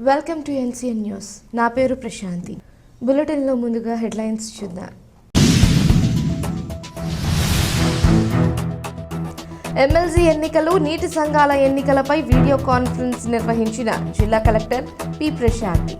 Welcome to NCN news. నా పేరు ప్రశాంతి. బులెటిన్లో ముందుగా హెడ్లైన్స్ చూద్దాం. ఎమ్మెల్సీ ఎన్నికలు నీటి సంఘాల ఎన్నికలపై వీడియో కాన్ఫరెన్స్ నిర్వహించిన జిల్లా కలెక్టర్ పి ప్రశాంతి.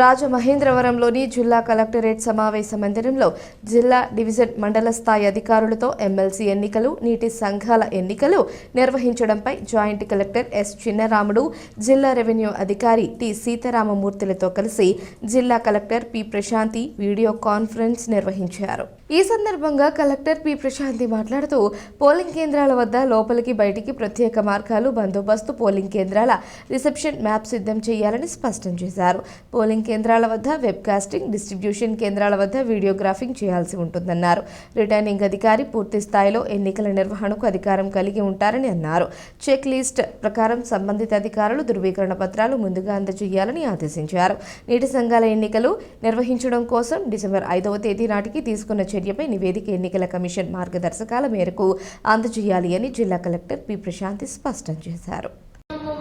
రాజమహేంద్రవరంలోని జిల్లా కలెక్టరేట్ సమావేశ మందిరంలో జిల్లా డివిజన్ మండల స్థాయి అధికారులతో ఎమ్మెల్సీ ఎన్నికలు నీటి సంఘాల ఎన్నికలు నిర్వహించడంపై జాయింట్ కలెక్టర్ ఎస్ చిన్నరాముడు జిల్లా రెవెన్యూ అధికారి టి సీతారామమూర్తులతో కలిసి జిల్లా collector P Prashanti video conference నిర్వహించారు. ఈ సందర్భంగా కలెక్టర్ పి ప్రశాంతి మాట్లాడుతూ పోలింగ్ కేంద్రాల వద్ద లోపలికి బయటికి ప్రత్యేక మార్గాలు బందోబస్తు పోలింగ్ కేంద్రాల రిసెప్షన్ మ్యాప్ సిద్ధం చేయాలని స్పష్టం చేశారు. పోలింగ్ కేంద్రాల వద్ద వెబ్ కాస్టింగ్ డిస్ట్రిబ్యూషన్ కేంద్రాల వద్ద వీడియోగ్రాఫింగ్ చేయాల్సి ఉంటుందన్నారు. రిటర్నింగ్ అధికారి పూర్తి స్థాయిలో ఎన్నికల నిర్వహణకు అధికారం కలిగి ఉంటారని అన్నారు. చెక్ లిస్ట్ ప్రకారం సంబంధిత అధికారులు ధృవీకరణ పత్రాలు ముందుగా అందజేయాలని ఆదేశించారు. నీటి సంఘాల ఎన్నికలు నిర్వహించడం కోసం డిసెంబర్ ఐదవ తేదీ నాటికి తీసుకున్న చర్యపై నివేదిక ఎన్నికల కమిషన్ మార్గదర్శకాల మేరకు అందజేయాలి అని జిల్లా కలెక్టర్ పి. ప్రశాంతి స్పష్టం చేశారు.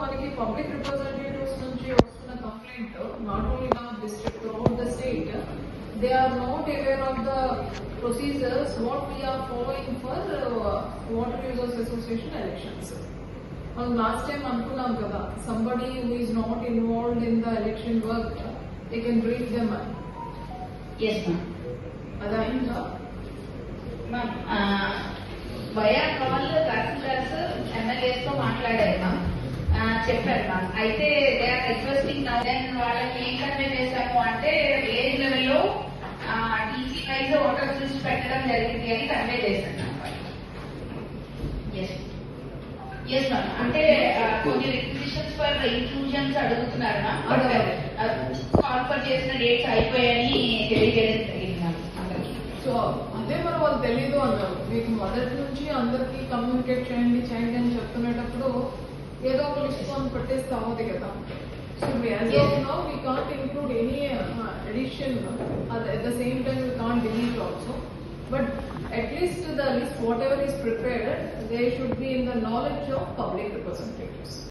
మనకి పబ్లిక్ రిప్రజెంటేటివ్స్ నుంచి వస్తున్న complaint not only in our district throughout the state they are not aware of the procedures what we are following for water users association elections మనం లాస్ట్ టైం అనుకున్నాం కదా somebody who is not involved in the election work they can brief them అని yes ma'am అది అయిందా ma'am via call tahsildars MLAs తో మాట్లాడారు ma'am ఆ, చెప్పారు మ్యామ్ అయితే దే ఆర్ రిక్వెస్టింగ్ దెన్ వాళ్ళకి ఏం కన్వే చేశాము అంటే విలేజ్ లెవెల్లో టీసీ వైజ్ ఓటర్ లిస్ట్ పెట్టడం జరిగింది అని కన్వే చేశాను ఎస్ మ్యామ్ అంటే కొన్ని రిక్విజిషన్స్ ఫర్ ఇంక్లూజన్స్ అడుగుతున్నారు మ్యామ్. కాన్ఫర్ చేసిన డేట్స్ అయిపోయాయని తెలియజేయడం జరిగింది మ్యామ్ అందరికీ. సో అదే మరి వాళ్ళు తెలీదు అన్నారు. మీకు మొదటి నుంచి అందరికి కమ్యూనికేట్ చేయండి చేయండి అని చెప్తున్నప్పుడు ఏదో ఒక లిస్ట్ అని పెట్టేస్తే అవ్వదు కదా so as of now we can't include any addition at the same time we can't delete also but at least the list whatever is prepared they should be in the knowledge of public representatives